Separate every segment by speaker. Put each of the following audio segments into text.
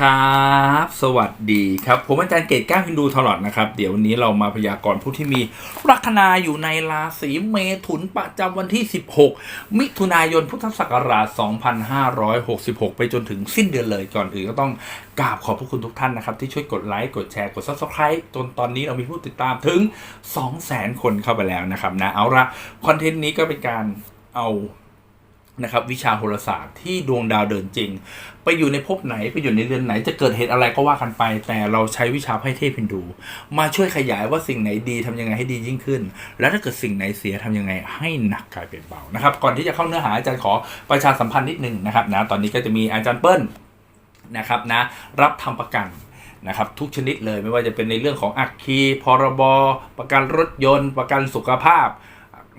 Speaker 1: ครับ สวัสดีครับ ผมอาจารย์เกตก้าฮินดูทลอดนะครับ เดี๋ยววันนี้เรามาพยากรณ์ผู้ที่มีลัคนาอยู่ในราศีเมถุนประจำวันที่ 16 มิถุนายนพุทธศักราช 2566 ไปจนถึงสิ้นเดือนเลยก่อนอื่นก็ต้องกราบขอบพระคุณทุกท่านนะครับ ที่ช่วยกดไลค์กดแชร์กด subscribe จนตอนนี้เรามีผู้ติดตามถึง 200,000 คนเข้าไปแล้วนะครับนะเอาละคอนเทนต์นี้ก็เป็นการเอา นะครับวิชาโหราศาสตร์ที่ดวงดาวเดินจริง ไปอยู่ในภพไหนไปอยู่ในเรือนไหนจะเกิดเหตุอะไรก็ว่ากันไป แต่เราใช้วิชาไพ่เทพินดู มาช่วยขยายว่าสิ่งไหนดีทำยังไงให้ดียิ่งขึ้น แล้วถ้าเกิดสิ่งไหนเสียทำยังไงให้หนักกลายเป็นเบานะครับก่อนที่จะเข้าเนื้อหาอาจารย์ขอประชาสัมพันธ์นิดนึงนะครับนะตอนนี้ก็จะมีอาจารย์เปิ้ลนะครับนะรับทำประกันนะครับทุกชนิดเลยไม่ว่าจะเป็นในเรื่องของอัคคีพรบประกันรถยนต์ ประกันสุขภาพ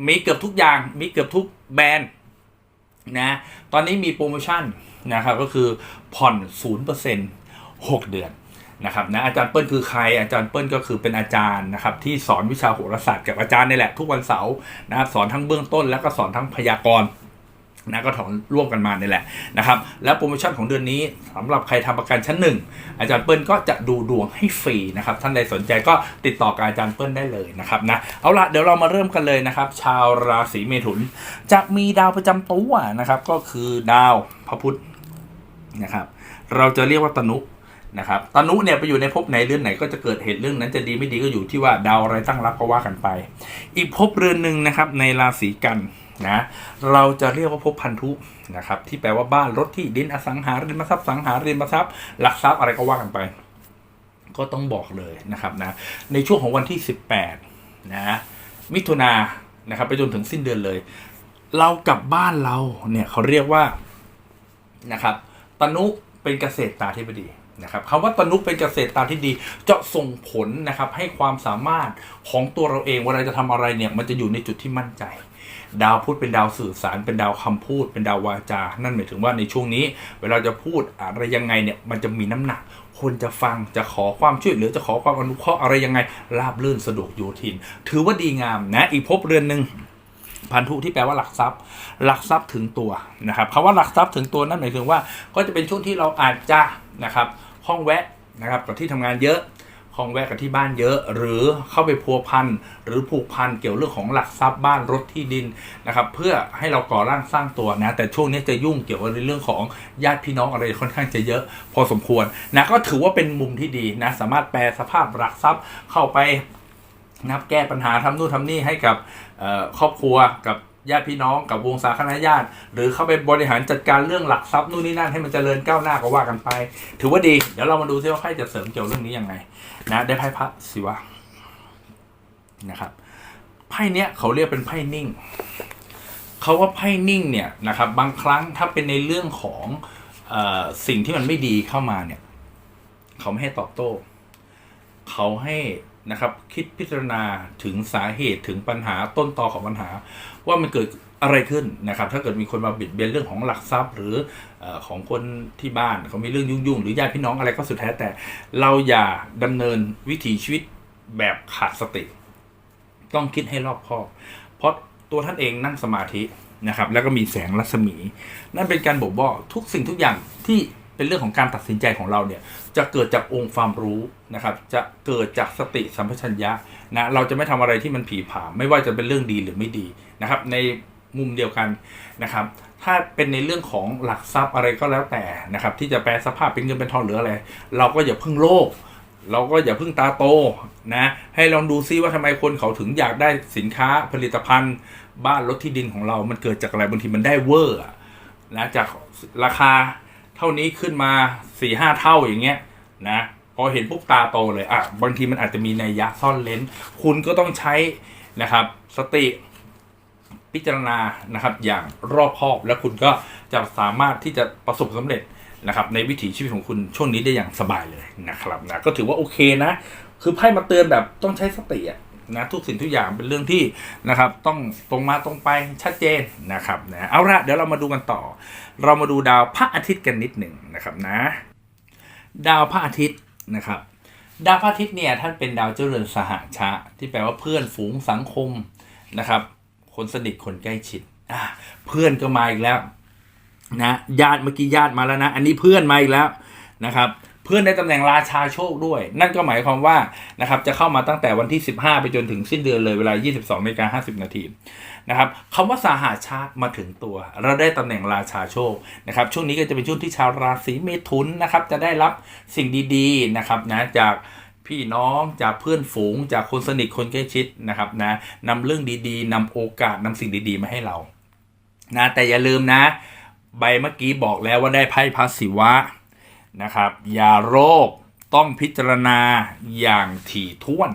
Speaker 1: มีเกือบทุกอย่างมีเกือบทุกแบรนด์ นะตอนนี้มีโปรโมชั่นนะครับก็คือผ่อน 0% 6 เดือนนะครับนะอาจารย์เปิ้ลคือใครอาจารย์เปิ้ลก็คือเป็นอาจารย์นะครับที่สอนวิชาโหราศาสตร์กับอาจารย์นี่แหละทุกวันเสาร์นะครับสอนทั้งเบื้องต้นแล้วก็สอนทั้งพยากรณ์ นะก็ถอนร่วมกันมาเนี่แหละนะครับแล้วโปรโมชั่นของเดือนนี้สำหรับใครทำประกันชั้นหนึ่งอาจารย์เปิ้ลก็จะดูดวงให้ฟรีนะครับท่านใดสนใจก็ติดต่อกับอาจารย์เปิ้ลได้เลยนะครับนะเอาละเดี๋ยวเรามาเริ่มกันเลยนะครับ ชาวราศีเมถุน จะมีดาวประจำตัวนะครับก็คือดาวพระพุธนะครับเราจะเรียกว่าตนุนะครับตนุเนี่ยไปอยู่ในภพไหนเรือนไหนก็จะเกิดเหตุเรื่องนั้นจะดีไม่ดีก็อยู่ที่ว่าดาวอะไรตั้งรับก็ว่ากันไป อีกภพเรือนหนึ่งนะครับในราศีกัน นะเราจะเรียกว่าภพพันธุนะครับที่แปลว่าบ้านรถที่ดินอสังหาริมทรัพย์สังหาริมทรัพย์หลักทรัพย์อะไรก็ว่ากันไป ก็ต้องบอกเลยนะครับนะในช่วงของวันที่ 18นะมิถุนานะครับไปจนถึงสิ้นเดือนเลย เรากลับบ้านเราเนี่ยเขาเรียกว่านะครับตนุเป็นเกษตรตาธิบดีนะครับคำว่าตนุเป็นเกษตรตาที่ดีจะส่งผลนะครับให้ความสามารถของตัวเราเองเวลาจะทำอะไรเนี่ยมันจะอยู่ในจุดที่มั่นใจ ดาวพุธเป็นดาวสื่อสาร เป็นดาวคำพูด เป็นดาววาจา นั่นหมายถึงว่าในช่วงนี้ เวลาจะพูดอะไรยังไงเนี่ยมันจะมีน้ำหนักคนจะฟังจะขอความช่วยเหลือจะขอความอนุเคราะห์อะไรยังไงราบลื่นสะดวกโยทิน ถือว่าดีงามนะอีกภพเรือนหนึ่งพันธุที่แปลว่าหลักทรัพย์ หลักทรัพย์ถึงตัวนะครับคำว่าหลักทรัพย์ถึงตัวนั่นหมายถึงว่า ก็จะเป็นช่วงที่เราอาจจะนะครับห้องแวะนะครับกับที่ทำงานเยอะ ห้องแวะกับที่บ้านเยอะ หรือเข้าไปพัวพันหรือผูกพันเกี่ยวเรื่องของหลักทรัพย์บ้านรถที่ดินนะครับเพื่อให้เราก่อร่างสร้างตัวนะ แต่ช่วงนี้จะยุ่งเกี่ยวกับในเรื่องของญาติพี่น้องอะไรค่อนข้างจะเยอะ พอสมควรนะก็ถือว่าเป็นมุมที่ดีนะสามารถแปลสภาพหลักทรัพย์เข้าไปนะครับแก้ปัญหาทำนู่นทำนี่ให้กับครอบครัวกับญาติพี่น้องกับวงสาคณะญาติ หรือเข้าไปบริหารจัดการเรื่องหลักทรัพย์นู่นนี่นั่นให้มันเจริญก้าวหน้าก็ว่ากันไป ถือว่าดี เดี๋ยวเรามาดูซิว่าไพ่จะเสริมเกี่ยวเรื่องนี้ยังไง นะได้ไพ่พระศิวะนะครับไพ่เนี้ยเขาเรียกเป็นไพ่นิ่งเขาว่าไพ่นิ่งเนี่ยนะครับบางครั้งถ้าเป็นในเรื่องของอสิ่งที่มันไม่ดีเข้ามาเนี่ยเขาไม่ให้ตอบโต้เขาให้ นะครับ คิดพิจารณาถึงสาเหตุถึงปัญหาต้นตอของปัญหา ว่ามันเกิดอะไรขึ้นนะครับ ถ้าเกิดมีคนมาบิดเบียนเรื่องของหลักทรัพย์ หรืออของคนที่บ้านเขามีเรื่องยุ่งๆ หรือญาติพี่น้องอะไรก็สุดแท้แต่ เราอย่าดำเนินวิถีชีวิตแบบขาดสติ ต้องคิดให้รอบคอบ เพราะตัวท่านเองนั่งสมาธินะครับ แล้วก็มีแสงรัศมี นั่นเป็นการบอกบอกทุกสิ่งทุกอย่างที่ เป็นเรื่องของการตัดสินใจของเราเนี่ยจะเกิดจากองค์ความรู้นะครับ จะเกิดจากสติสัมปชัญญะนะเราจะไม่ทำอะไรที่มันผีผามไม่ว่าจะเป็นเรื่องดีหรือไม่ดีนะครับ ในมุมเดียวกันนะครับ ถ้าเป็นในเรื่องของหลักทรัพย์อะไรก็แล้วแต่นะครับ ที่จะแปลสภาพเป็นเงินเป็นทองหรืออะไร เราก็อย่าเพิ่งโลภเราก็อย่าเพิ่งตาโตนะให้ลองดูซิว่าทำไมคนเขาถึงอยากได้สินค้าผลิตภัณฑ์บ้านรถที่ดินของเรา มันเกิดจากอะไรบางทีมันได้เวอร์นะจากราคา เท่านี้ขึ้นมาสี่ห้าเท่าอย่างเงี้ยนะพอเห็นปุ๊บตาโตเลยอะบางทีมันอาจจะมีนัยยะซ่อนเลนคุณก็ต้องใช้นะครับ สติพิจารณานะครับ อย่างรอบคอบแล้วคุณก็จะสามารถที่จะประสบสำเร็จนะครับ ในวิถีชีวิตของคุณช่วงนี้ได้อย่างสบายเลยนะครับนะก็ถือว่าโอเคนะ คือไพ่มาเตือนแบบต้องใช้สติอะ นะทุกสิ่งทุกอย่างเป็นเรื่องที่นะครับต้องตรงมาตรงไปชัดเจนนะครับนะเอาละเดี๋ยวเรามาดูกันต่อ เรามาดูดาวพระอาทิตย์กันนิดหนึ่งนะครับนะ ดาวพระอาทิตย์นะครับดาวพระอาทิตย์เนี่ยท่านเป็นดาวเจริญสหชะ ที่แปลว่าเพื่อนฝูงสังคมนะครับ คนสนิทคนใกล้ชิดอะเพื่อนก็มาอีกแล้วนะญาติเมื่อกี้ญาติมาแล้วนะ อันนี้เพื่อนมาอีกแล้วนะครับ พื่อนในตำแหน่งราชาโชคด้วย นั่นก็หมายความว่านะครับจะเข้ามาตั้งแต่วันที่ 15 ไปจนถึงสิ้นเดือนเลยเวลา 22นาฬิกา50 นาทีนะครับคำว่าสาหาชาติมาถึงตัว เราได้ตำแหน่งราชาโชคนะครับช่วงนี้ก็จะเป็นช่วงที่ชาวราศีเมถุนนะครับจะได้รับสิ่งดีๆนะครับนะจากพี่น้องจากเพื่อนฝูงจากคนสนิทคนใกล้ชิดนะครับนะนำเรื่องดีๆนำโอกาสนำสิ่งดีๆ มาให้เรานะแต่อย่าลืมนะ ใบเมื่อกี้บอกแล้วว่าได้ไพ่พระศิวะ นะครับยาโรคต้องพิจารณาอย่างถี่ถ้วน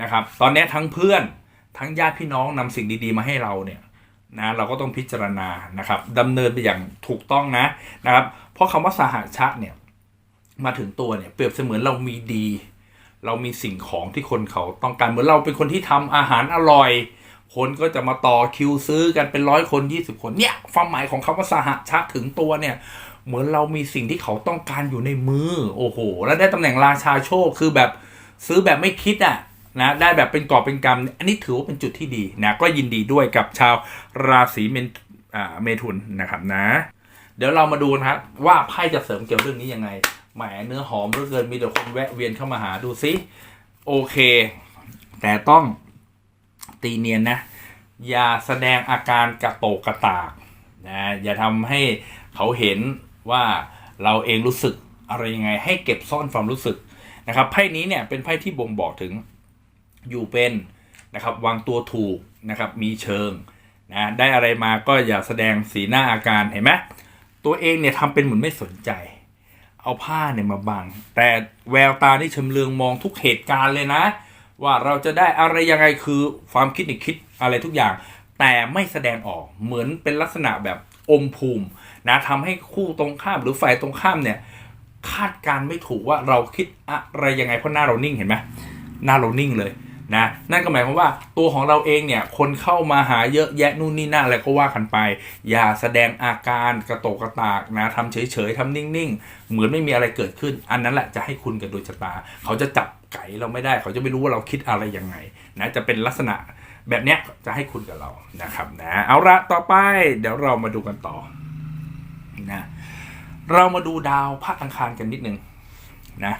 Speaker 1: นะครับตอนนี้ทั้งเพื่อนทั้งญาติพี่น้องนำสิ่งดีๆมาให้เราเนี่ยนะเราก็ต้องพิจารณานะครับดำเนินไปอย่างถูกต้องนะนะครับเพราะคำว่าสหชะเนี่ยมาถึงตัวเนี่ยเปรียบเสมือนเรามีดี เรามีสิ่งของที่คนเขาต้องการเหมือนเราเป็นคนที่ทำอาหารอร่อย คนก็จะมาต่อคิวซื้อกันเป็นร้อยคน 20 คนเนี่ยความหมายของคำว่าสหชะถึงตัวเนี่ย เหมือนเรามีสิ่งที่เขาต้องการอยู่ในมือ โอ้โห แล้วได้ตำแหน่งราชาโชค คือแบบซื้อแบบไม่คิดอะนะได้แบบเป็นกอบเป็นกำอันนี้ถือว่าเป็นจุดที่ดีนะก็ยินดีด้วยกับชาวราศีเมนอ่าเมถุนนะครับนะ เดี๋ยวเรามาดูนะครับว่าไพ่จะเสริมเกี่ยวเรื่องนี้ยังไงแหมเนื้อหอมเหลือเกินมีแต่คนแวะเวียนเข้ามาหาดูซิโอเค แต่ต้องตีเนียนนะ อย่าแสดงอาการกระโตกกระตากนะอย่าทำให้เขาเห็น ว่าเราเองรู้สึกอะไรยังไง ให้เก็บซ่อนความรู้สึกนะครับไพ่นี้เนี่ยเป็นไพ่ที่บ่งบอกถึงอยู่เป็นนะครับวางตัวถูกนะครับมีเชิงนะได้อะไรมาก็อย่าแสดงสีหน้าอาการเห็นไหมตัวเองเนี่ยทำเป็นเหมือนไม่สนใจ เอาผ้าเนี่ยมาบัง แต่แววตานี่ชำเลืองมองทุกเหตุการณ์เลยนะ ว่าเราจะได้อะไรยังไงคือความคิดนี่คิดอะไรทุกอย่าง แต่ไม่แสดงออกเหมือนเป็นลักษณะแบบ อมภูมินะทำให้คู่ตรงข้ามหรือฝ่ายตรงข้ามเนี่ยคาดการณ์ไม่ถูกว่าเราคิดอะไรยังไงเพราะหน้าเรานิ่งเห็นไหมหน้าเรานิ่งเลยนะนั่นก็หมายความว่าตัวของเราเองเนี่ยคนเข้ามาหาเยอะแยะนู่นนี่นั่นอะไรก็ว่ากันไป อย่าแสดงอาการกระโตกกระตากนะทำเฉยๆทำนิ่งๆ เหมือนไม่มีอะไรเกิดขึ้น อันนั้นแหละจะให้คุณกับดวงชะตา เขาจะจับไก่เราไม่ได้ เขาจะไม่รู้ว่าเราคิดอะไรยังไงนะจะเป็นลักษณะ แบบเนี้ยจะให้คุณกับเรานะครับนะเอาละต่อไปเดี๋ยวเรามาดูกันต่อนะเรามาดูดาวพระอังคารกันนิดนึงนะ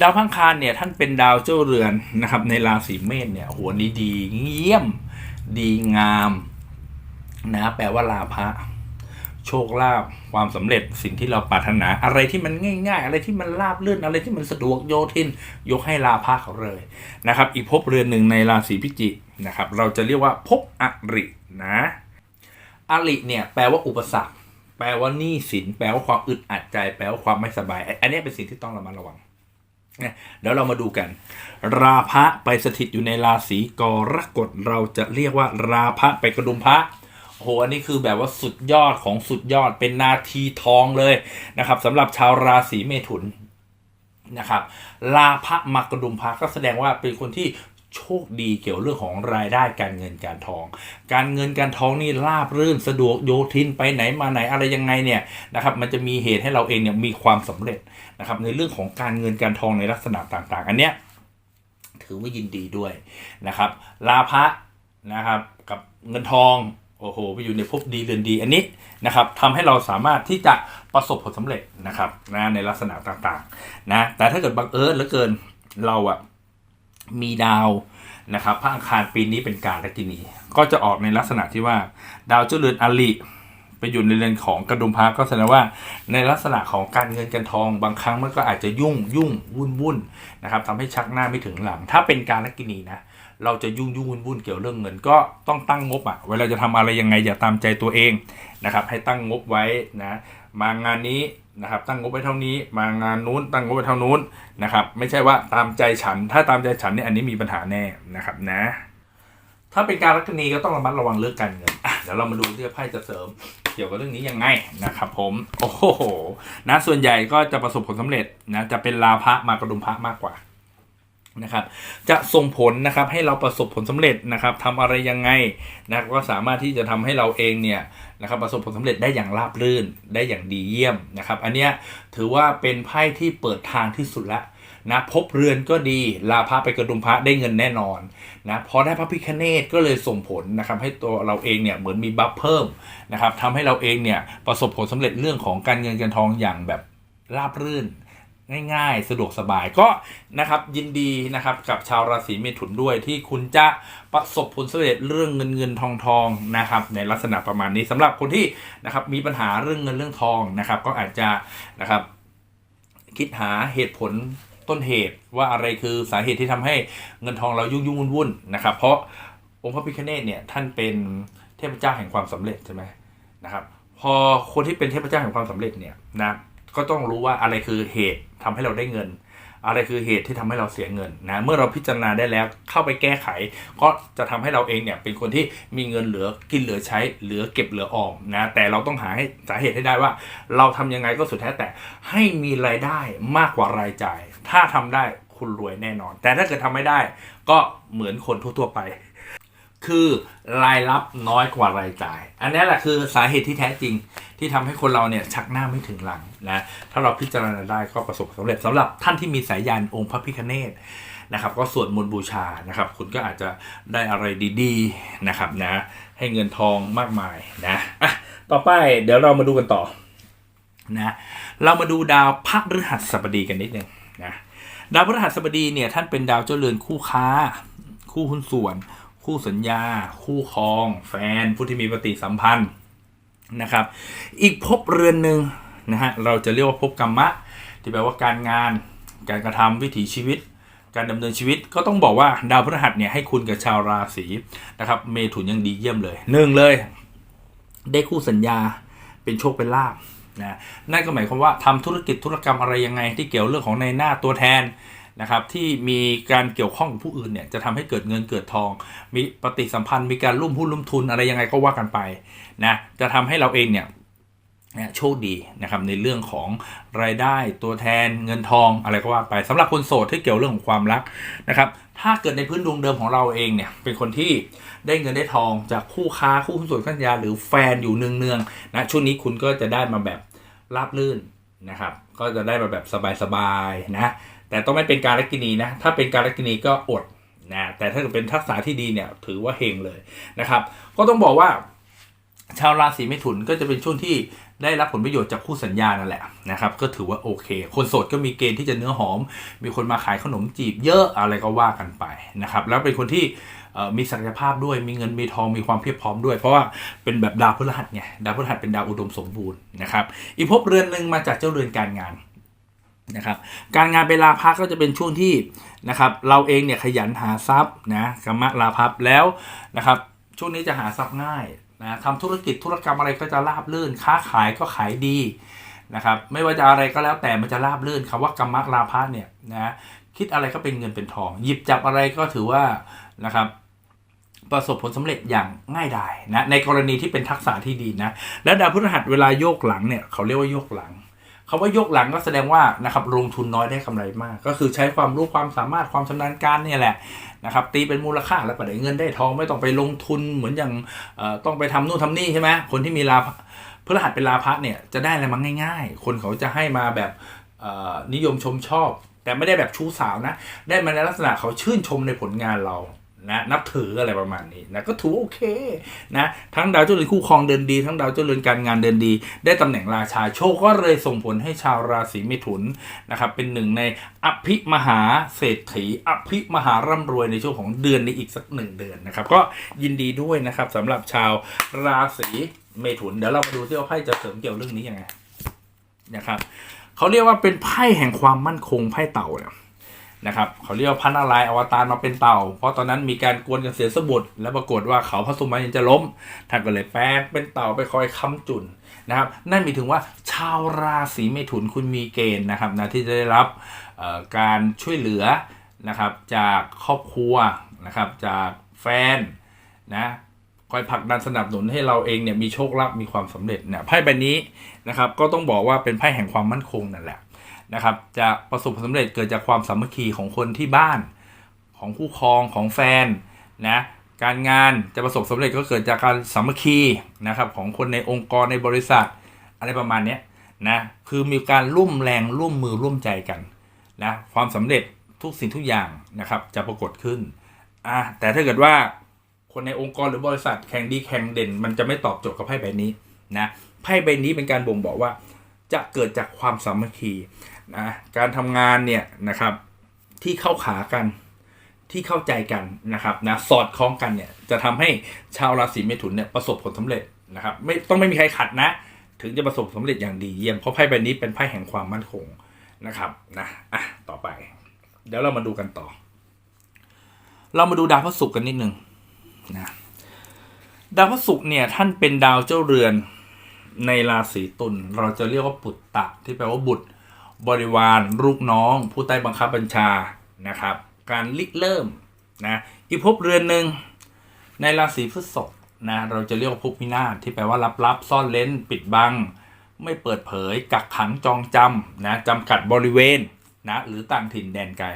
Speaker 1: ดาวพังคารเนี่ยท่านเป็นดาวเจ้าเรือนนะครับ ในราศีเมษเนี่ยหัวนี้ดีเยี่ยม ดีงามนะแปลว่าลาภะ โชคลาภความสำเร็จสิ่งที่เราปรารถนา อะไรที่มันง่าย ๆ อะไรที่มันราบเรื่อนอะไรที่มันสะดวกโยทิน ยกให้ลาภะเขาเลยนะครับ อีกภพเรือนหนึ่งในราศีพิจิกนะครับ เราจะเรียกว่าภพอรินะอริเนี่ยแปลว่าอุปสรรค แปลว่าหนี้สิน แปลว่าความอึดอัดใจ แปลว่าความไม่สบาย อันนี้เป็นสิ่งที่ต้องระมัดระวังเดี๋ยวเรามาดูกัน ราพะไปสถิตอยู่ในราศีกรกฎเราจะเรียกว่าราพะไปกระดุมพระ โหอันนี้คือแบบว่าสุดยอดของสุดยอดเป็นนาทีทองเลยนะครับสำหรับชาวราศีเมถุนนะครับลาพะมากระดุมพระก็แสดงว่าเป็นคนที่โชคดีเกี่ยวเรื่องของรายได้การเงินการทอง การเงินการทองนี่ราบรื่นสะดวกโยทินไปไหนมาไหนอะไรยังไงเนี่ยนะครับมันจะมีเหตุให้เราเองเนี่ยมีความสำเร็จนะครับในเรื่องของการเงินการทองในลักษณะต่างๆ อันเนี้ยถือว่ายินดีด้วยนะครับลาภะนะครับกับเงินทอง โอ้โหไปอยู่ในภพดีเรือนดีอันนี้นะครับทำให้เราสามารถที่จะประสบผลสำเร็จนะครับนะในลักษณะต่างๆนะแต่ถ้าเกิดบังเอิญเหลือเกินเราอะมีดาวนะครับพระอังคารปีนี้เป็นการลักินีก็จะออกในลักษณะที่ว่า ดาวเจ้าเรือนอลิไปอยู่ในเรือนของกระดุมพระก็แสดงว่าในลักษณะของการเงินการทองบางครั้งมันก็อาจจะยุ่งยุ่งวุ่นวุ่นนะครับทำให้ชักหน้าไม่ถึงหลัง ถ้าเป็นการลักินีนะ เราจะยุ่งยุ่งวุ่นวุ่นเกี่ยวเรื่องเงิน ก็ต้องตั้งงบอะ่ะเวลาจะทำอะไรยังไงอย่าตามใจตัวเองนะครับ ให้ตั้งงบไว้นะมางานนี้นะครับ ตั้งงบไว้เท่านี้ มางานนู้น ตั้งงบไว้เท่านู้นนะครับ ไม่ใช่ว่าตามใจฉัน ถ้าตามใจฉันเนี่ยอันนี้มีปัญหาแน่นะครับนะ ถ้าเป็นการลัคนีก็ต้องระมัดระวังเรื่องการเงินอะเดี๋ยวเรามาดูที่องไพ่จะเสริม เกี่ยวกับเรื่องนี้ยังไงนะครับ ผม โอ้โหนะส่วนใหญ่ก็จะประสบผลสำเร็จนะจะเป็นลาภะมากระดุมพระมากกว่า นะครับจะส่งผลนะครับให้เราประสบผลสำเร็จนะครับทำอะไรยังไงนะก็สามารถที่จะทำให้เราเองเนี่ยนะครับประสบผลสำเร็จได้อย่างราบรื่นได้อย่างดีเยี่ยมนะครับอันเนี้ยถือว่าเป็นไพ่ที่เปิดทางที่สุดละนะพบเรือนก็ดีลาพระไปกระดุมพระได้เงินแน่นอนนะพอได้พระพิคเนตก็เลยส่งผลนะครับให้ตัวเราเองเนี่ยเหมือนมีบัฟเพิ่มนะครับทำให้เราเองเนี่ยประสบผลสำเร็จเรื่องของการเงินการทองอย่างแบบราบรื่น ง่ายๆ สะดวกสบายก็นะครับยินดีนะครับกับชาวราศีเมถุนด้วยที่คุณจะประสบผลสำเร็จเรื่องเงินเงินทองทองนะครับในลักษณะประมาณนี้สำหรับคนที่นะครับมีปัญหาเรื่องเงินเรื่องทองนะครับ ก็อาจจะนะครับคิดหาเหตุผลต้นเหตุว่าอะไรคือสาเหตุที่ทำให้เงินทองเรายุ่งยุ่งวุ่นวุ่นๆนะครับ เพราะองค์พระพิฆเนศเนี่ยท่านเป็นเทพเจ้าแห่งความสำเร็จใช่ไหมนะครับ พอคนที่เป็นเทพเจ้าแห่งความสำเร็จเนี่ยนะก็ต้องรู้ว่าอะไรคือเหตุทำให้เราได้เงิน อะไรคือเหตุที่ทำให้เราเสียเงินนะเมื่อเราพิจารณาได้แล้วเข้าไปแก้ไข ก็จะทำให้เราเองเนี่ยเป็นคนที่มีเงินเหลือกินเหลือใช้เหลือเก็บเหลือออมนะแต่เราต้องหาให้สาเหตุให้ได้ว่า เราทำยังไงก็สุดแท้แต่ให้มีรายได้มากกว่ารายจ่าย ถ้าทำได้คุณรวยแน่นอน แต่ถ้าเกิดทำไม่ได้ก็เหมือนคนทั่วๆไป คือรายรับน้อยกว่ารายจ่าย อันนี้แหละคือสาเหตุที่แท้จริงที่ทำให้คนเราเนี่ยชักหน้าไม่ถึงหลังนะถ้าเราพิจารณาได้ก็ประสบความสำเร็จสำหรับท่านที่มีสายยานองค์พระพิฆเนศนะครับ ก็สวดมนต์บูชานะครับ คุณก็อาจจะได้อะไรดีๆนะครับนะให้เงินทองมากมายนะอะต่อไปเดี๋ยวเรามาดูกันต่อนะเรามาดูดาวพฤหัสบดีกันนิดนึงนะดาวพฤหัสบดีเนี่ยท่านเป็นดาวเจ้าเรือนคู่ค้า คู่หุ้นส่วน คู่สัญญา คู่ครอง แฟน ผู้ที่มีปฏิสัมพันธ์นะครับ อีกภพเรือนหนึ่งนะฮะเราจะเรียกว่าภพกรรมะ ที่แปลว่าการงาน การกระทำวิถีชีวิต การดำเนินชีวิตก็ต้องบอกว่าดาวพฤหัสเนี่ยให้คุณกับชาวราศีนะครับ เมถุนยังดีเยี่ยมเลยหนึ่งเลย ได้คู่สัญญาเป็นโชคเป็นลาบนะนั่นก็หมายความว่าทำธุรกิจธุรกรรมอะไรยังไงที่เกี่ยวเรื่องของในหน้าตัวแทน นะครับที่มีการเกี่ยวข้องกับผู้อื่นเนี่ยจะทำให้เกิดเงินเกิดทอง มีปฏิสัมพันธ์มีการร่วมหุ้นร่วมทุนอะไรยังไงก็ว่ากันไปนะจะทำให้เราเองเนี่ยโชคดีนะครับในเรื่องของรายได้ตัวแทนเงินทองอะไรก็ว่าไปสำหรับคนโสดที่เกี่ยวเรื่องของความรักนะครับถ้าเกิดในพื้นดวงเดิมของเราเองเนี่ยเป็นคนที่ได้เงินได้ทองจากคู่ค้าคู่หุ้นส่วนขันยาหรือแฟนอยู่เนืองๆนะช่วงนี้คุณก็จะได้มาแบบราบลื่นนะครับก็จะได้มาแบบสบายๆนะ แต่ต้องไม่เป็นการลักกินีนะ ถ้าเป็นการลักกินีก็อดนะแต่ถ้าเกิดเป็นทักษะที่ดีเนี่ยถือว่าเฮงเลยนะครับ ก็ต้องบอกว่า ชาวราศีเมถุนก็จะเป็นช่วงที่ได้รับผลประโยชน์จากคู่สัญญานั่นแหละนะครับ ก็ถือว่าโอเค คนโสดก็มีเกณฑ์ที่จะเนื้อหอม มีคนมาขายขนมจีบเยอะอะไรก็ว่ากันไปนะครับ แล้วเป็นคนที่มีศักยภาพด้วย มีเงิน มีทอง มีความเพียบพร้อมด้วย เพราะว่าเป็นแบบดาวพฤหัสไง ดาวพฤหัสเป็นดาวอุดมสมบูรณ์นะครับ อีกภพเรือนหนึ่งมาจากเจ้าเรือนการงาน นะครับการงานเป็นลาภก็จะเป็นช่วงที่นะครับเราเองเนี่ยขยันหาทรัพย์นะกรรมลาภแล้วนะครับช่วงนี้จะหาทรัพย์ง่ายนะทำธุรกิจธุรกรรมอะไรก็จะราบรื่น ค้าขายก็ขายดีนะครับไม่ว่าจะอะไรก็แล้วแต่มันจะราบรื่นคำว่ากรรมลาภเนี่ยนะคิดอะไรก็เป็นเงินเป็นทอง หยิบจับอะไรก็ถือว่านะครับประสบผลสำเร็จอย่างง่ายดายนะในกรณีที่เป็นทักษะที่ดีนะและดาวพฤหัสเวลาโยกหลังเนี่ยเขาเรียกว่าโยกหลัง คำว่ายกหลังก็แสดงว่านะครับลงทุนน้อยได้กำไรมาก ก็คือใช้ความรู้ความสามารถความชำนาญการเนี่ยแหละนะครับตีเป็นมูลค่าแล้วก็ได้เงินได้ทองไม่ต้องไปลงทุนเหมือนอย่างต้องไปทำนู่นทำนี่ใช่ไหมคนที่มีลาภพฤหัสเป็นลาภะเนี่ยจะได้อะไรมาง่าย ๆ คนเขาจะให้มาแบบนิยมชมชอบ แต่ไม่ได้แบบชู้สาวนะ ได้มาในลักษณะเขาชื่นชมในผลงานเรา นะนับถืออะไรประมาณนี้นะก็ถือโอเคนะทั้งดาวเจ้าเรือนคู่ครองเดินดี ทั้งดาวเจ้าเรือนการงานเดินดี ได้ตำแหน่งราชาโชคก็เลยส่งผลให้ชาวราศีมิถุนนะครับเป็นหนึ่งในอภิมหาเศรษฐีอภิมหาร่ำรวยในช่วงของเดือนนี้อีกสักหนึ่งเดือนนะครับ ก็ยินดีด้วยนะครับสำหรับชาวราศีเมถุนเดี๋ยวเรามาดูที่ว่าไพ่จะเสริมเกี่ยวเรื่องนี้ยังไงนะครับเขาเรียกว่าเป็นไพ่แห่งความมั่นคงไพ่เต่าเนี่ย นะครับเขาเรียกว่าพันนารายอวตารมาเป็นเต่า เพราะตอนนั้นมีการกวนกันเสียสมุทรแล้วปรากฏว่าเขาพระสุมายันจะล้มท่านก็เลยแปลงเป็นเต่าไปคอยค้ำจุนนะครับนั่นหมายถึงว่าชาวราศีเมถุนคุณมีเกณฑ์นะครับนะที่จะได้รับการช่วยเหลือนะครับจากครอบครัวนะครับจากแฟนนะคอยผลักดันสนับสนุนให้เราเองเนี่ยมีโชคลาภมีความสำเร็จเนี่ยไพ่ใบนี้นะครับก็ต้องบอกว่าเป็นไพ่แห่งความมั่นคงนั่นแหละ นะครับจะประสบผลสำเร็จเกิดจากความสามัคคีของคนที่บ้าน ของคู่ครองของแฟนนะการงานจะประสบสำเร็จก็เกิดจากการสามัคคีนะครับของคนในองค์กรในบริษัท อะไรประมาณนี้นะคือมีการร่วมแรงร่วมมือร่วมใจกันนะความสำเร็จทุกสิ่งทุกอย่างนะครับจะปรากฏขึ้นอะแต่ถ้าเกิดว่าคนในองค์กรหรือบริษัทแข่งดีแข่งเด่น มันจะไม่ตอบโจทย์กับไพ่ใบนี้นะไพ่ใบนี้เป็นการบ่งบอกว่า จะเกิดจากความสามัคคี นะการทำงานเนี่ยนะครับที่เข้าขากันที่เข้าใจกันนะครับนะสอดคล้องกันเนี่ยจะทำให้ชาวราศีเมถุนเนี่ยประสบผลสำเร็จนะครับไม่ต้องไม่มีใครขัดนะ ถึงจะประสบสำเร็จอย่างดีเยี่ยมเพราะไพ่ใบนี้เป็นไพ่แห่งความมั่นคงนะครับนะอะต่อไป เดี๋ยวเรามาดูกันต่อ เรามาดูดาวพระศุกร์กันนิดนึงนะดาวพระศุกร์เนี่ยท่านเป็นดาวเจ้าเรือนในราศีตุลเราจะเรียกว่าปุตตะที่แปลว่าบุตร บริวารลูกน้อง ผู้ใต้บังคับบัญชานะครับ การริเริ่มนะอีกภพเรือนหนึ่งในราศีพฤษภนะเราจะเรียกว่าภพวินาศที่แปลว่าลับๆซ่อนเลนปิดบัง ไม่เปิดเผย กักขังจองจำนะจำกัดบริเวณนะหรือต่างถิ่นแดนไกล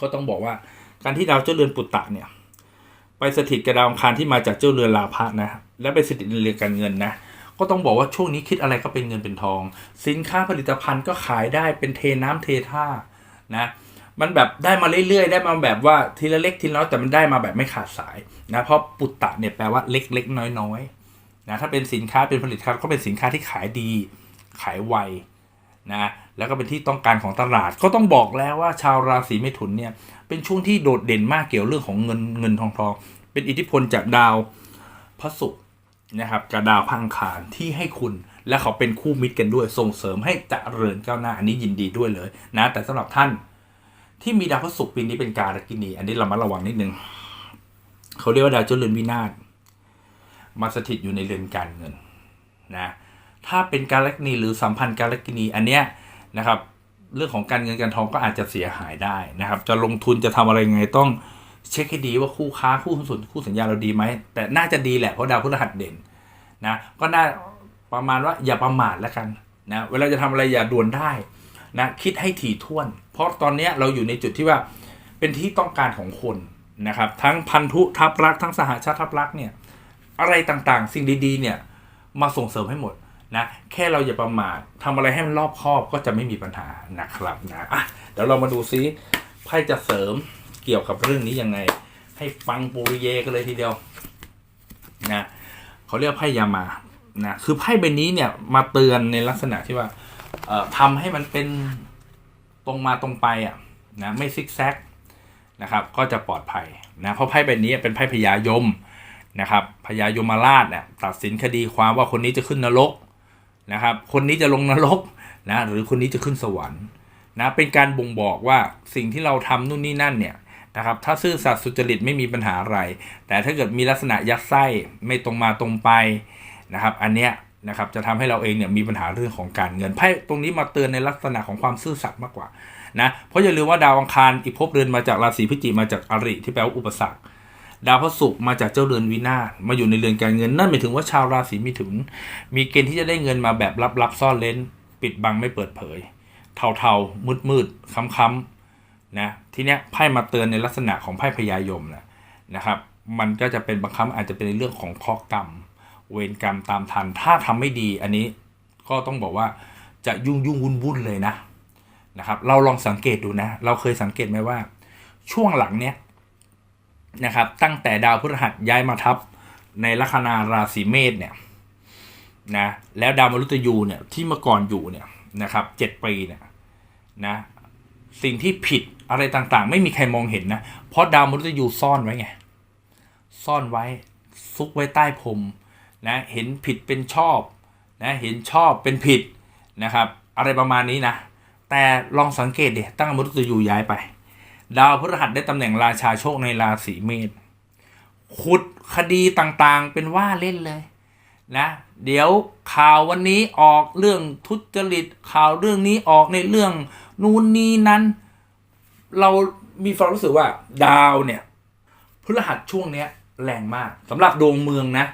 Speaker 1: ก็ต้องบอกว่าการที่ดาวเจ้าเรือนปุตตะเนี่ยไปสถิตกับดาวอังคารที่มาจากเจ้าเรือนลาภะนะและไปสถิตในเรือนการเงินนะ ก็ต้องบอกว่าช่วงนี้คิดอะไรก็เป็นเงินเป็นทอง สินค้าผลิตภัณฑ์ก็ขายได้เป็นเทน้ำเทท่านะมันแบบได้มาเรื่อยๆ ได้มาแบบว่าทีละเล็กทีละน้อยแต่มันได้มาแบบไม่ขาดสายนะเพราะปุตตะเนี่ยแปลว่าเล็กๆน้อยๆนะถ้าเป็นสินค้าเป็นผลิตภัณฑ์ก็เป็นสินค้าที่ขายดี ขายไวนะแล้วก็เป็นที่ต้องการของตลาดก็ต้องบอกแล้วว่าชาวราศีเมถุนเนี่ยเป็นช่วงที่โดดเด่นมากเกี่ยวเรื่องของเงินเงินทองทองเป็นอิทธิพลจากดาวพระศุกร์ นะครับกับดาวพังคารที่ให้คุณและเขาเป็นคู่มิตรกันด้วยส่งเสริมให้เจริญก้าวหน้าอันนี้ยินดีด้วยเลยนะ แต่สำหรับท่านที่มีดาวพฤหัสปีนี้เป็นการกินี อันนี้เรามาระวังนิดนึงเขาเรียกว่าดาวเจ้าเรือนวินาศมาสถิตอยู่ในเรือนการเงินนะถ้าเป็นการกินีหรือสัมพันธ์การกินีอันเนี้ยนะครับ เรื่องของการเงินการทองก็อาจจะเสียหายได้นะครับ จะลงทุนจะทำอะไรไงต้อง เช็คให้ดีว่าคู่ค้าคู่หุ้นส่วนคู่สัญญาเราดีไหมแต่น่าจะดีแหละเพราะดาวพฤหัสเด่นนะก็น่าประมาณว่าอย่าประมาทแล้วกันนะเวลาจะทำอะไรอย่าด่วนได้นะคิดให้ถี่ถ้วน เพราะตอนนี้เราอยู่ในจุดที่ว่าเป็นที่ต้องการของคนนะครับทั้งพันธุทัพรักทั้งสหชาติทัพรักเนี่ยอะไรต่างๆ สิ่งดีๆเนี่ยมาส่งเสริมให้หมดนะแค่เราอย่าประมาททำอะไรให้มันรอบคอบก็จะไม่มีปัญหานะครับนะอะเดี๋ยวเรามาดูซิไพ่จะเสริม เกี่ยวกับเรื่องนี้ยังไง ให้ฟังปูริเยกันเลยทีเดียวนะเขาเรียกไพ่ยามานะคือไพ่ใบนี้เนี่ยมาเตือนในลักษณะที่ว่าเอ่อทำให้มันเป็นตรงมาตรงไปอะนะไม่ซิกแซกนะครับ ก็จะปลอดภัยนะเพราะไพ่ใบนี้เป็นไพ่พญายมนะครับพญายมราชเนี่ยตัดสินคดีความว่าคนนี้จะขึ้นนรกนะครับ คนนี้จะลงนรกนะหรือคนนี้จะขึ้นสวรรค์นะเป็นการบ่งบอกว่าสิ่งที่เราทำนู่นนี่นั่นเนี่ย นะครับถ้าซื่อสัตย์สุจริตไม่มีปัญหาอะไร แต่ถ้าเกิดมีลักษณะยัดไส้ไม่ตรงมาตรงไปนะครับ อันเนี้ยนะครับจะทำให้เราเองเนี่ยมีปัญหาเรื่องของการเงินไพ่ตรงนี้มาเตือนในลักษณะของความซื่อสัตย์มากกว่านะเพราะอย่าลืมว่าดาวอังคารอีกภพเรือนมาจากราศีพิจิกมาจากอริที่แปลว่าอุปสรรคดาวพระศุกร์มาจากเจ้าเรือนวินาศมาอยู่ในเรือนการเงินนั่นหมายถึงว่าชาวราศีมิถุน มีเกณฑ์ที่จะได้เงินมาแบบลับๆซ่อนเล้น ปิดบังไม่เปิดเผย เทาๆมืดๆค้ำๆ นะทีเนี้ยไพ่มาเตือนในลักษณะของไพ่พญายมนะนะครับ มันก็จะเป็นบางครั้งอาจจะเป็นในเรื่องของข้อกรรม เวรกรรมตามทัน ถ้าทำไม่ดีอันนี้ก็ต้องบอกว่าจะยุ่งยุ่งวุ่นวุ่นเลยนะนะครับเราลองสังเกตดูนะ เราเคยสังเกตไหมว่า ช่วงหลังเนี้ยนะครับ ตั้งแต่ดาวพฤหัสย้ายมาทับในลัคนาราศีเมษเนี่ยนะแล้วดาวมฤตยูเนี่ยที่เมื่อก่อนอยู่เนี่ยนะครับเจ็ดปีเนี่ยนะ สิ่งที่ผิดอะไรต่างๆ ไม่มีใครมองเห็นนะ เพราะดาวมฤตยูซ่อนไว้ไง ซ่อนไว้ซุกไว้ใต้พรมนะเห็นผิดเป็นชอบนะเห็นชอบเป็นผิดนะครับ อะไรประมาณนี้นะ แต่ลองสังเกตดิตั้งมฤตยูย้ายไป ดาวพฤหัสได้ตำแหน่งราชาโชคในราศีเมษขุดคดีต่างๆเป็นว่าเล่นเลยนะเดี๋ยวข่าววันนี้ออกเรื่องทุจริตข่าวเรื่องนี้ออกในเรื่อง นู่นนี่นั้น เรามีความรู้สึกว่า ดาวเนี่ยพฤหัสช่วงเนี้ย แรงมากสำหรับดวงเมืองนะ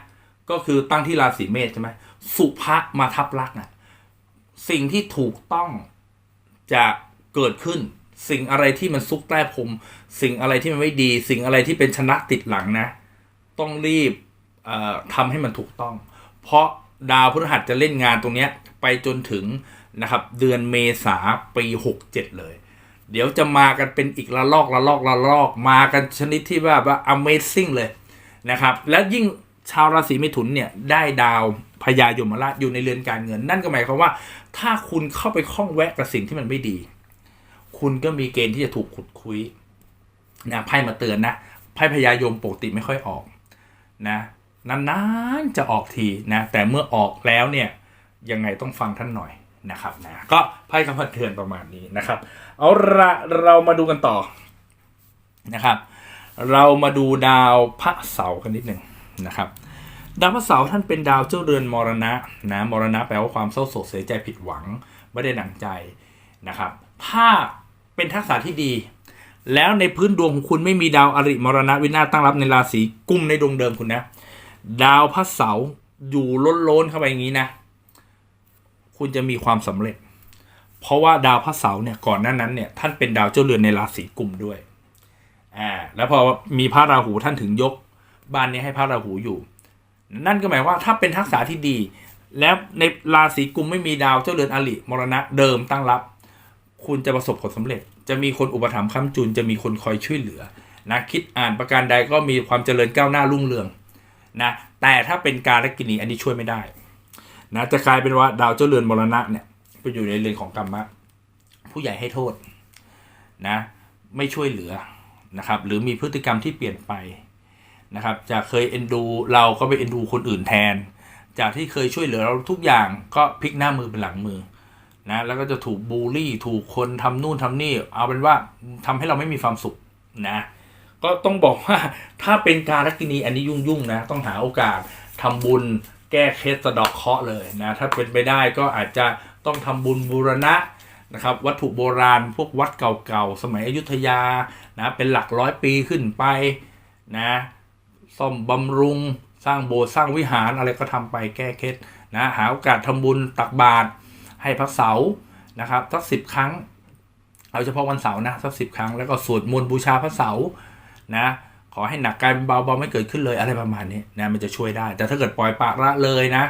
Speaker 1: ก็คือตั้งที่ราศีเมษใช่ไหมสุภะมาทับลักษณ์น่ะสิ่งที่ถูกต้องจะเกิดขึ้น สิ่งอะไรที่มันซุกใต้พรมสิ่งอะไรที่มันไม่ดี สิ่งอะไรที่เป็นชนะติดหลังนะ ต้องรีบเอ่อทำให้มันถูกต้อง เพราะดาวพฤหัสจะเล่นงานตรงเนี้ยไปจนถึง นะครับ เดือนเมษาปี67 เลย เดี๋ยวจะมากันเป็นอีกละลอกละลอกละลอกมากันชนิดที่ว่าว่า amazing เลยนะครับ แล้วยิ่งชาวราศีเมถุนเนี่ยได้ดาวพพญายมราชอยู่ในเรือนการเงิน นั่นก็หมายความว่า ถ้าคุณเข้าไปข้องแวะกับสิ่งที่มันไม่ดี คุณก็มีเกณฑ์ที่จะถูกขุดคุยนะไพ่มาเตือนนะไพ่พญายมปกติไม่ค่อยออกนะนานๆจะออกทีนะแต่เมื่อออกแล้วเนี่ยยังไงต้องฟังท่านหน่อย นะครับนะก็ไพ่คำพันเตือนประมาณนี้นะครับ เอาละเรามาดูกันต่อนะครับ เรามาดูดาวพระเสาร์กันนิดหนึ่งนะครับ ดาวพระเสาร์ท่านเป็นดาวเจ้าเรือนมรณะนะมรณะแปลว่าความเศร้าโศกเสียใจผิดหวังไม่ได้หนังใจนะครับ ถ้าเป็นทักษะที่ดี แล้วในพื้นดวงของคุณไม่มีดาวอริมรณะวินาศตั้งรับในราศีกุมในดวงเดิมคุณนะ ดาวพระเสาร์อยู่ล้นๆเข้าไปอย่างนี้นะ คุณจะมีความสำเร็จ เพราะว่าดาวพระเสาร์เนี่ยก่อนหน้านั้นเนี่ยท่านเป็นดาวเจ้าเรือนในราศีกลุ่มด้วยอ่าแล้วพอมีพระราหูท่านถึงยกบ้านนี้ให้พระราหูอยู่ นั่นก็หมายว่าถ้าเป็นทักษะที่ดี แล้วในราศีกุมไม่มีดาวเจ้าเรือนอลิมรณะเดิมตั้งรับ คุณจะประสบผลสำเร็จ จะมีคนอุปถัมภ์ค้ำจุนจะมีคนคอยช่วยเหลือนะคิดอ่านประการใดก็มีความเจริญก้าวหน้ารุ่งเรืองนะแต่ถ้าเป็นการลกินีอันนี้ช่วยไม่ได้ นะจะกลายเป็นว่าดาวเจ้าเรือนมรณะเนี่ยไปอยู่ในเรือนของกรรมะ ผู้ใหญ่ให้โทษนะไม่ช่วยเหลือนะครับหรือมีพฤติกรรมที่เปลี่ยนไปนะครับจากเคยเอ็นดูเราก็ไปเอ็นดูคนอื่นแทน จากที่เคยช่วยเหลือเราทุกอย่างก็พลิกหน้ามือเป็นหลังมือนะแล้วก็จะถูกบูลลี่ถูกคนทำนู่นทำนี่ เอาเป็นว่าทำให้เราไม่มีความสุขนะก็ต้องบอกว่าถ้าเป็นการรักินีอันนี้ยุ่งๆนะต้องหาโอกาสทำบุญแก้เคล็ดสะดอกเคาะเลยนะถ้าเป็นไปได้ก็อาจจะต้องทำบุญบูรณะนะครับวัตถุโบราณพวกวัดเก่าๆ สมัยอยุธยานะเป็นหลักร้อยปีขึ้นไปนะซ่อมบำรุงสร้างโบสถ์สร้างวิหารอะไรก็ทำไปแก้เคล็ดนะหาโอกาสทำบุญตักบาตรให้พระเสานะครับสักสิบครั้ง เอาเฉพาะวันเสาร์นะสักสิบครั้งแล้วก็สวดมนต์บูชาพระเสานะ ขอให้หนักกลายเป็นเบาเบาไม่เกิดขึ้นเลยอะไรประมาณนี้นะมันจะช่วยได้ แต่ถ้าเกิดปล่อยปละละเลยนะ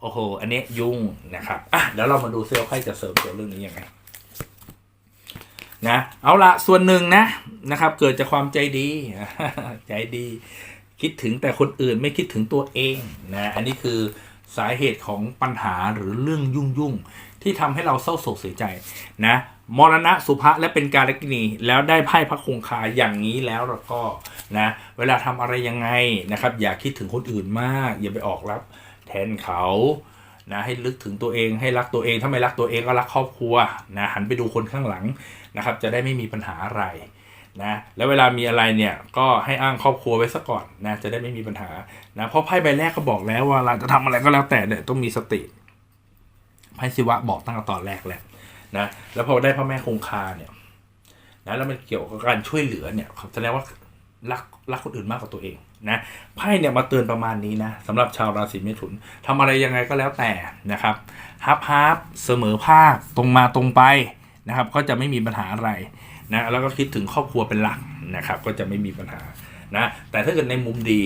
Speaker 1: โอ้โห อันนี้ยุ่งนะครับอะเดี๋ยวเรามาดูเซลล์ไพ่จะเสริมตัวเรื่องนี้ยังไงนะเอาละส่วนหนึ่งนะนะครับ เกิดจากความใจดี ใจดี คิดถึงแต่คนอื่นไม่คิดถึงตัวเองนะอันนี้คือสาเหตุของปัญหาหรือเรื่องยุ่งยุ่งๆที่ทำให้เราเศร้าโศกเสียใจนะ มรณะสุภะและเป็นการลกินีแล้วได้ไพ่พระคงคาอย่างนี้แล้วเราก็นะเวลาทำอะไรยังไงนะครับ อย่าคิดถึงคนอื่นมาก อย่าไปออกรับ แทนเขานะให้ลึกถึงตัวเองให้รักตัวเองถ้าไม่รักตัวเองก็รักครอบครัวนะหันไปดูคนข้างหลังนะครับ จะได้ไม่มีปัญหาอะไรนะแล้วเวลามีอะไรเนี่ยก็ให้อ้างครอบครัวไว้ซะก่อนนะจะได้ไม่มีปัญหานะเพราะไพ่ใบแรกก็บอกแล้วว่าเราจะทำอะไรก็แล้วแต่เนี่ยต้องมีสติไพ่ศิวะบอกตั้งแต่ตอนแรกแล้ว นะแล้วพอได้พระแม่คงคาเนี่ยนะแล้วมันเกี่ยวกับการช่วยเหลือเนี่ยแสดงว่ารักรักคนอื่นมากกว่าตัวเองนะไพ่เนี่ยมาเตือนประมาณนี้นะสำหรับชาวราศีเมถุนทำอะไรยังไงก็แล้วแต่นะครับฮับฮับเสมอภาคตรงมาตรงไปนะครับ ก็จะไม่มีปัญหาอะไรนะแล้วก็คิดถึงครอบครัวเป็นหลักนะครับ ก็จะไม่มีปัญหานะแต่ถ้าเกิดในมุมดี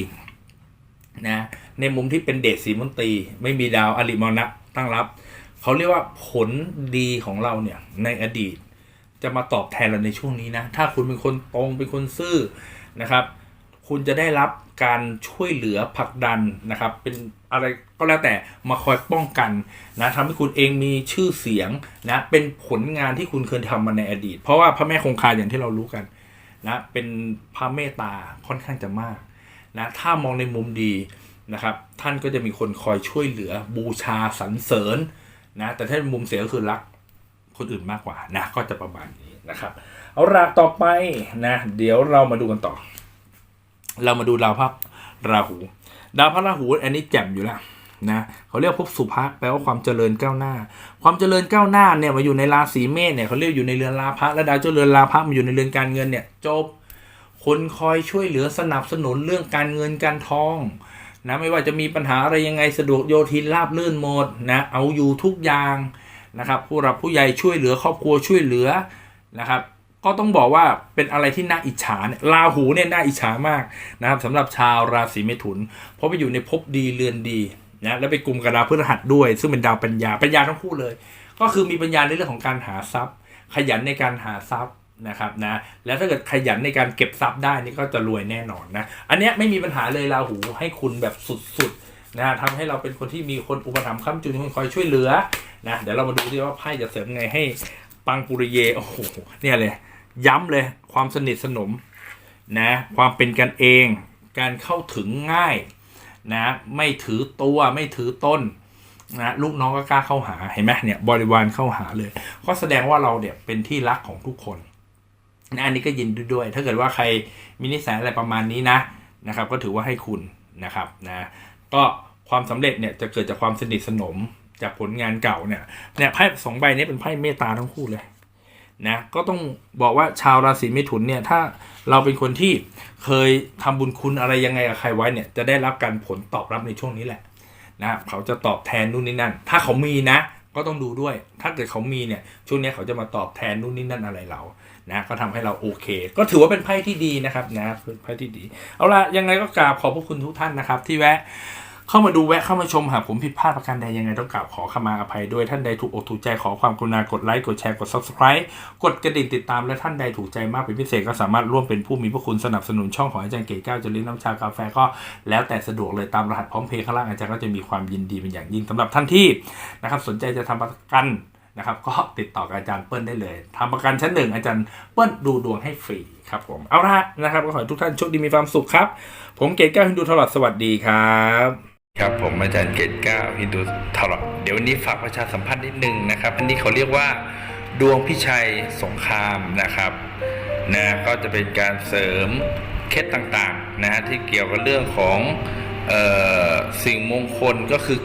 Speaker 1: นะในมุมที่เป็นเดชสีมนตรีไม่มีดาวอริมรณะตั้งรับ เขาเรียกว่าผลดีของเราเนี่ยในอดีต จะมาตอบแทนเราในช่วงนี้นะ ถ้าคุณเป็นคนตรงเป็นคนซื่อนะครับ คุณจะได้รับการช่วยเหลือผลักดันนะครับ เป็นอะไรก็แล้วแต่มาคอยป้องกันนะทำให้คุณเองมีชื่อเสียงนะเป็นผลงานที่คุณเคยทำมาในอดีต เพราะว่าพระแม่คงคาอย่างที่เรารู้กันนะเป็นพระเมตตาค่อนข้างจะมากนะถ้ามองในมุมดีนะครับ ท่านก็จะมีคนคอยช่วยเหลือบูชาสรรเสริญ นะแต่ถ้ามุมเสียก็คือรักคนอื่นมากกว่านะก็จะประมาณนี้นะครับ เอาละต่อไปนะ เดี๋ยวเรามาดูกันต่อ เรามาดูดาวพระราหู ดาวพระราหูอันนี้แจ่มอยู่แล้วนะเขาเรียกภพสุภะแปลว่าความเจริญก้าวหน้า ความเจริญก้าวหน้าเนี่ยมาอยู่ในราศีเมษเนี่ยเขาเรียกอยู่ในเรือนราพะและดาวเจ้าเรือนราพะมาอยู่ในเรือนการเงินเนี่ยจบคนคอยช่วยเหลือสนับสนุนเรื่องการเงินการทอง นะไม่ว่าจะมีปัญหาอะไรยังไงสะดวกโยทินราบลื่นหมดนะเอาอยู่ทุกอย่างนะครับผู้รับผู้ใหญ่ช่วยเหลือครอบครัวช่วยเหลือนะครับก็ต้องบอกว่าเป็นอะไรที่น่าอิจฉาเนี่ยราหูเนี่ยน่าอิจฉามากนะครับสำหรับชาวราศีเมถุน เพราะไปอยู่ในภพดีเรือนดีนะแล้วไปกลุ่มกับดาวพฤหัสด้วย ซึ่งเป็นดาวปัญญาปัญญาทั้งคู่เลย ก็คือมีปัญญาในเรื่องของการหาทรัพย์ ขยันในการหาทรัพย์ นะครับนะแล้วถ้าเกิดขยันในการเก็บทรัพย์ได้นี่ก็จะรวยแน่นอนนะอันเนี้ยไม่มีปัญหาเลยราหูให้คุณแบบสุดๆนะทำให้เราเป็นคนที่มีคนอุปถัมภ์ค้ำจุนคนคอยช่วยเหลือนะเดี๋ยวเรามาดูดิว่าไพ่จะเสริมไงให้ปังปุริเยโอ้โหเนี่ยเลย ย้ำเลยความสนิทสนมนะความเป็นกันเองการเข้าถึงง่ายนะไม่ถือตัวไม่ถือต้นนะลูกน้องก็กล้าเข้าหาเห็นไหมเนี่ยบริวารเข้าหาเลย ก็แสดงว่าเราเนี่ยเป็นที่รักของทุกคน นะอันนี้ก็ยินดีด้วย ถ้าเกิดว่าใครมีนิสัยอะไรประมาณนี้นะนะครับ ก็ถือว่าให้คุณนะครับนะก็ความสำเร็จเนี่ยจะเกิดจากความสนิทสนมจากผลงานเก่าเนี่ยเนี่ยไพ่สองใบนี้เป็นไพ่เมตตาทั้งคู่เลยนะก็ต้องบอกว่าชาวราศีเมถุนเนี่ยถ้าเราเป็นคนที่เคยทำบุญคุณอะไรยังไงกับใครไว้เนี่ยจะได้รับการผลตอบรับในช่วงนี้แหละนะเขาจะตอบแทนนู่นนี่นั่น ถ้าเขามีนะ ก็ต้องดูด้วย ถ้าเกิดเขามีเนี่ย ช่วงนี้เขาจะมาตอบแทนนู่นนี่นั่นอะไรเรา นะ ก็ทำให้เราโอเค ก็ถือว่าเป็นไพ่ที่ดีนะครับนะเป็นไพ่ที่ดี เอาละยังไงก็กราบขอบพระคุณทุกท่านนะครับ ที่แวะ เข้ามาดูแวะเข้ามาชมหากผมผิดพลาดประการใดยังไงต้องกราบขอขมาอภัยด้วยท่านใดถูกอกถูกใจขอความกรุณากดไลค์กดแชร์กด subscribe กดกระดิ่งติดตามและท่านใดถูกใจมากเป็นพิเศษก็สามารถร่วมเป็นผู้มีพระคุณสนับสนุนช่องของอาจารย์เก๋ก้าวจริญน้ำชากาแฟก็แล้วแต่สะดวกเลยตามรหัสพร้อมเพย์ข้างล่างอาจารย์ก็จะมีความยินดีเป็นอย่างยิ่งสำหรับท่านที่นะครับสนใจจะทำประกันนะครับก็ติดต่อกับอาจารย์เปิ้ลได้เลยทำประกันชั้นหนึ่งอาจารย์เปิ้ลดูดวงให้ฟรีครับผมเอาละนะครับก็ขอให้ทุกท่านโชคดีมีความสุขครับ ผมเก๋ก้าวฮินดูตลอดสวัสดีครับ ครับผมอาจารย์เกตก้าฮินดูทอลเดี๋ยววันนี้ฝากประชาสัมพันธ์นิดนึงนะครับ อันนี้เขาเรียกว่าดวงพิชัยสงครามนะครับนะก็จะเป็นการเสริมเคล็ดต่างๆนะฮะที่เกี่ยวกับเรื่องของเออสิ่งมงคลก็คือ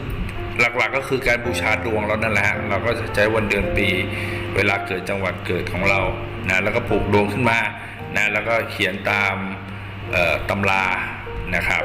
Speaker 1: หลักๆก็คือการบูชาดวงเรานั่นแหละฮะเราก็จะใช้วันเดือนปี เวลาเกิดจังหวัดเกิดของเรานะแล้วก็ปลูกดวงขึ้นมานะแล้วก็เขียนตามตำรานะครับ